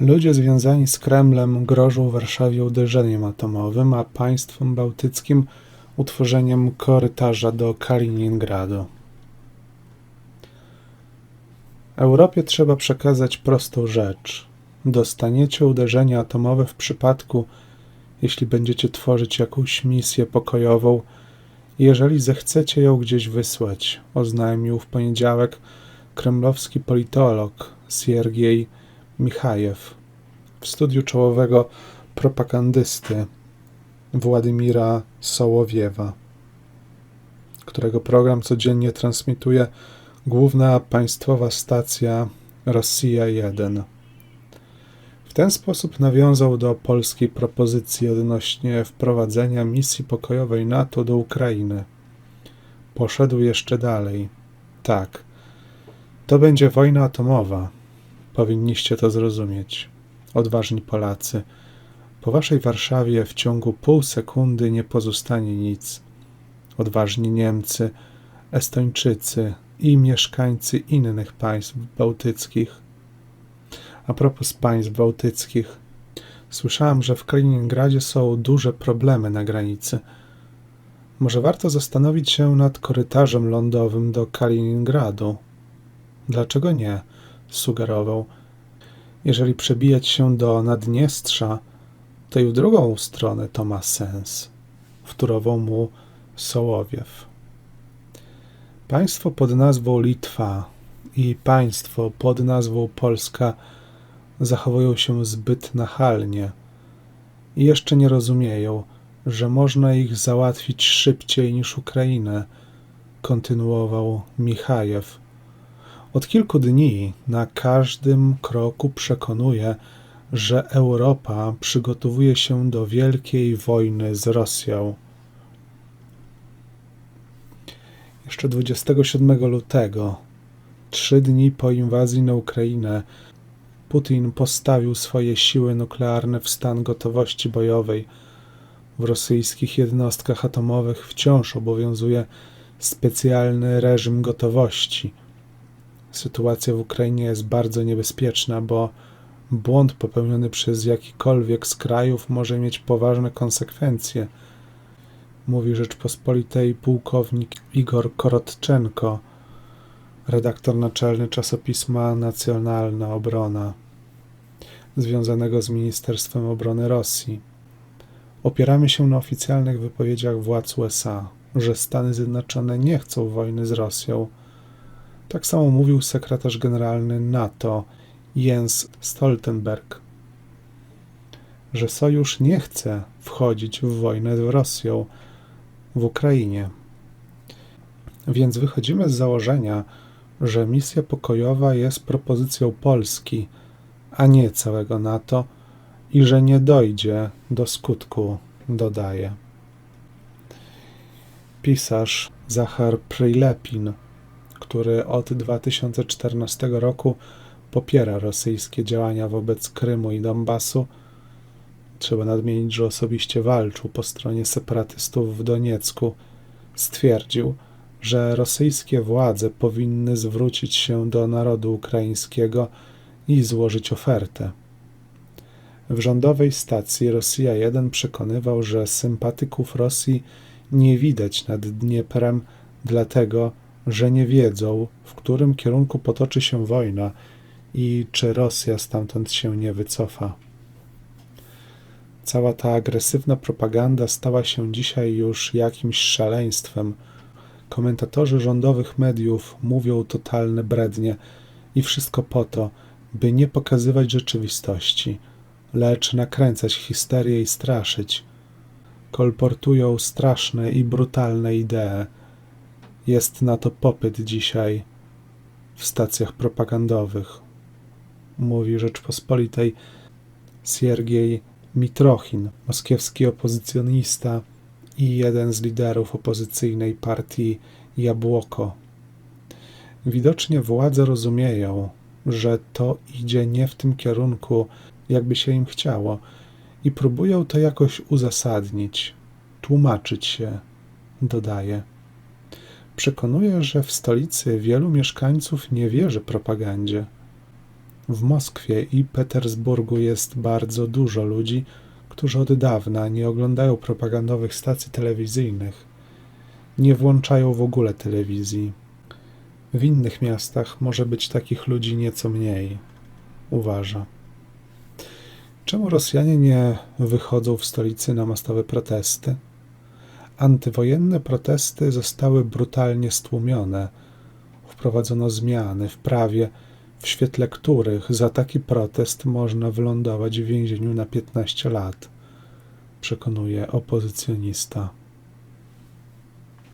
Ludzie związani z Kremlem grożą Warszawie uderzeniem atomowym, a państwom bałtyckim utworzeniem korytarza do Kaliningradu. Europie trzeba przekazać prostą rzecz. Dostaniecie uderzenie atomowe w przypadku, jeśli będziecie tworzyć jakąś misję pokojową, jeżeli zechcecie ją gdzieś wysłać, oznajmił w poniedziałek kremlowski politolog Siergiej Michajew w studiu czołowego propagandysty Władimira Sołowiewa, którego program codziennie transmituje główna państwowa stacja Rosja 1. W ten sposób nawiązał do polskiej propozycji odnośnie wprowadzenia misji pokojowej NATO do Ukrainy. Poszedł jeszcze dalej. Tak, to będzie wojna atomowa. Powinniście to zrozumieć. Odważni Polacy. Po waszej Warszawie w ciągu pół sekundy nie pozostanie nic. Odważni Niemcy, Estończycy i mieszkańcy innych państw bałtyckich. A propos państw bałtyckich, słyszałam, że w Kaliningradzie są duże problemy na granicy. Może warto zastanowić się nad korytarzem lądowym do Kaliningradu. Dlaczego nie? Sugerował. Jeżeli przebijać się do Naddniestrza, to i w drugą stronę to ma sens, wtórował mu Sołowiew. Państwo pod nazwą Litwa i państwo pod nazwą Polska zachowują się zbyt nachalnie i jeszcze nie rozumieją, że można ich załatwić szybciej niż Ukrainę, kontynuował Michajew. Od kilku dni na każdym kroku przekonuje, że Europa przygotowuje się do wielkiej wojny z Rosją. Jeszcze 27 lutego, trzy dni po inwazji na Ukrainę, Putin postawił swoje siły nuklearne w stan gotowości bojowej. W rosyjskich jednostkach atomowych wciąż obowiązuje specjalny reżim gotowości. Sytuacja w Ukrainie jest bardzo niebezpieczna, bo błąd popełniony przez jakikolwiek z krajów może mieć poważne konsekwencje mówi Rzeczpospolitej pułkownik Igor Korotczenko, redaktor naczelny czasopisma Nacjonalna Obrona, związanego z Ministerstwem Obrony Rosji. Opieramy się na oficjalnych wypowiedziach władz USA, że Stany Zjednoczone nie chcą wojny z Rosją. Tak samo mówił sekretarz generalny NATO Jens Stoltenberg, że sojusz nie chce wchodzić w wojnę z Rosją w Ukrainie. Więc wychodzimy z założenia, że misja pokojowa jest propozycją Polski, a nie całego NATO i że nie dojdzie do skutku, dodaje. Pisarz Zachar Prylepin, który od 2014 roku popiera rosyjskie działania wobec Krymu i Donbasu, Trzeba nadmienić, że osobiście walczył po stronie separatystów w Doniecku. Stwierdził, że rosyjskie władze powinny zwrócić się do narodu ukraińskiego i złożyć ofertę. W rządowej stacji Rosja 1 przekonywał, że sympatyków Rosji nie widać nad Dnieprem, dlatego że nie wiedzą, w którym kierunku potoczy się wojna i czy Rosja stamtąd się nie wycofa. Cała ta agresywna propaganda stała się dzisiaj już jakimś szaleństwem. Komentatorzy rządowych mediów mówią totalne brednie i wszystko po to, by nie pokazywać rzeczywistości, lecz nakręcać histerię i straszyć. Kolportują straszne i brutalne idee. Jest na to popyt dzisiaj w stacjach propagandowych. Mówi Rzeczpospolitej Siergiej Mitrochin, moskiewski opozycjonista i jeden z liderów opozycyjnej partii Jabłoko. Widocznie władze rozumieją, że to idzie nie w tym kierunku, jakby się im chciało, i próbują to jakoś uzasadnić, tłumaczyć się, dodaje. Przekonuje, że w stolicy wielu mieszkańców nie wierzy propagandzie. W Moskwie i Petersburgu jest bardzo dużo ludzi, którzy od dawna nie oglądają propagandowych stacji telewizyjnych, nie włączają w ogóle telewizji. W innych miastach może być takich ludzi nieco mniej, uważa. Czemu Rosjanie nie wychodzą w stolicy na masowe protesty? Antywojenne protesty zostały brutalnie stłumione. Wprowadzono zmiany w prawie, w świetle których za taki protest można wylądować w więzieniu na 15 lat, przekonuje opozycjonista.